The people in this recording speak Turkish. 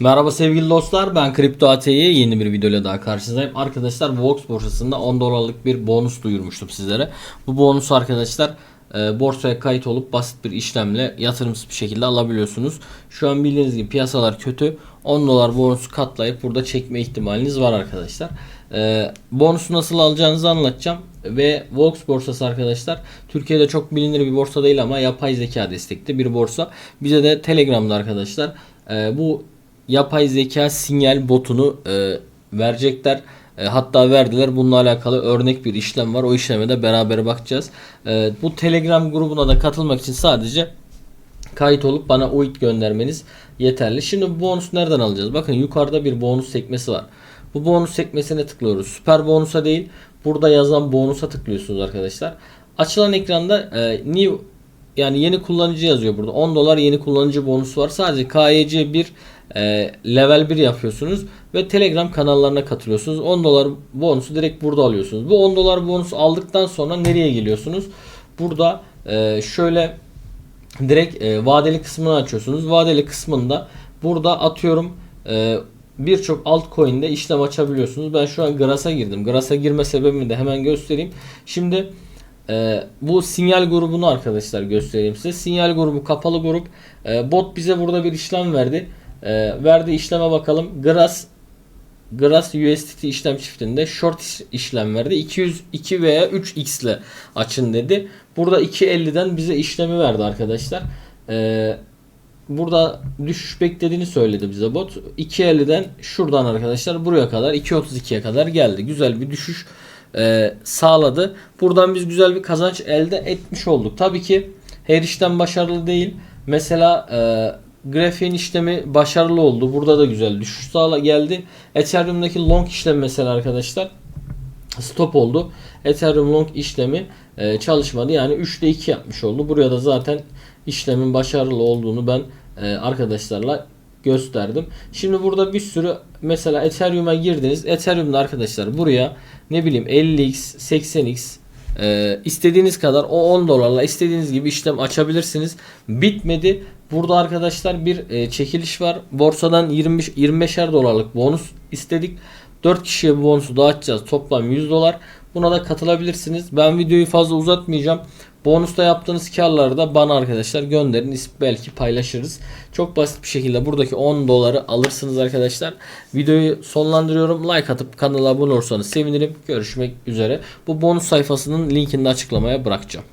Merhaba sevgili dostlar ben Kripto AT'ye yeni bir videoyla daha karşınızdayım. Arkadaşlar Vox borsasında 10 dolarlık bir bonus duyurmuştum sizlere. Bu bonusu arkadaşlar e, borsaya kayıt olup basit bir işlemle yatırımsız bir şekilde alabiliyorsunuz. Şu an bildiğiniz gibi piyasalar kötü. 10 dolar bonusu katlayıp burada çekme ihtimaliniz var arkadaşlar. E, bonusu nasıl alacağınızı anlatacağım. Ve Vox borsası arkadaşlar Türkiye'de çok bilinir bir borsa değil ama yapay zeka destekli bir borsa. Bize de Telegram'da arkadaşlar e, bu yapay zeka sinyal botunu e, verecekler. E, hatta verdiler. Bununla alakalı örnek bir işlem var. O işleme de beraber bakacağız. E, bu Telegram grubuna da katılmak için sadece kayıt olup bana UID göndermeniz yeterli. Şimdi bu bonusu nereden alacağız? Bakın yukarıda bir bonus sekmesi var. Bu bonus sekmesine tıklıyoruz. Süper bonusa değil. Burada yazan bonusa tıklıyorsunuz arkadaşlar. Açılan ekranda e, new yani yeni kullanıcı yazıyor burada. 10 dolar yeni kullanıcı bonusu var. Sadece KYC 1 e, level 1 yapıyorsunuz ve Telegram kanallarına katılıyorsunuz. 10 dolar bonusu direkt burada alıyorsunuz. Bu 10 dolar bonusu aldıktan sonra nereye geliyorsunuz? Burada e, şöyle direkt e, vadeli kısmını açıyorsunuz. Vadeli kısmında burada atıyorum e, birçok altcoin'de işlem açabiliyorsunuz. Ben şu an Gras'a girdim. Gras'a girme sebebimi de hemen göstereyim. Şimdi e, bu sinyal grubunu arkadaşlar göstereyim size. Sinyal grubu kapalı grup. E, bot bize burada bir işlem verdi. E, verdiği işleme bakalım. Gras Gras USDT işlem çiftinde short iş- işlem verdi. 202 veya 3x ile açın dedi. Burada 2.50'den bize işlemi verdi arkadaşlar. Ee, burada düşüş beklediğini söyledi bize bot. 2.50'den şuradan arkadaşlar buraya kadar 2.32'ye kadar geldi. Güzel bir düşüş e, sağladı. Buradan biz güzel bir kazanç elde etmiş olduk. Tabii ki her işlem başarılı değil. Mesela e, grafiğin işlemi başarılı oldu. Burada da güzel düşüş sağla geldi. Ethereum'daki long işlem mesela arkadaşlar stop oldu. Ethereum long işlemi e, çalışmadı. Yani 3'te 2 yapmış oldu. Buraya da zaten işlemin başarılı olduğunu ben e, arkadaşlarla gösterdim. Şimdi burada bir sürü mesela Ethereum'a girdiniz. Ethereum'da arkadaşlar buraya ne bileyim 50x, 80x e, istediğiniz kadar o 10 dolarla istediğiniz gibi işlem açabilirsiniz. Bitmedi. Burada arkadaşlar bir e, çekiliş var. Borsadan 20 25'er dolarlık bonus istedik. 4 kişiye bu bonusu dağıtacağız. Toplam 100 dolar. Buna da katılabilirsiniz. Ben videoyu fazla uzatmayacağım. Bonusta yaptığınız karları da bana arkadaşlar gönderin. Belki paylaşırız. Çok basit bir şekilde buradaki 10 doları alırsınız arkadaşlar. Videoyu sonlandırıyorum. Like atıp kanala abone olursanız sevinirim. Görüşmek üzere. Bu bonus sayfasının linkini de açıklamaya bırakacağım.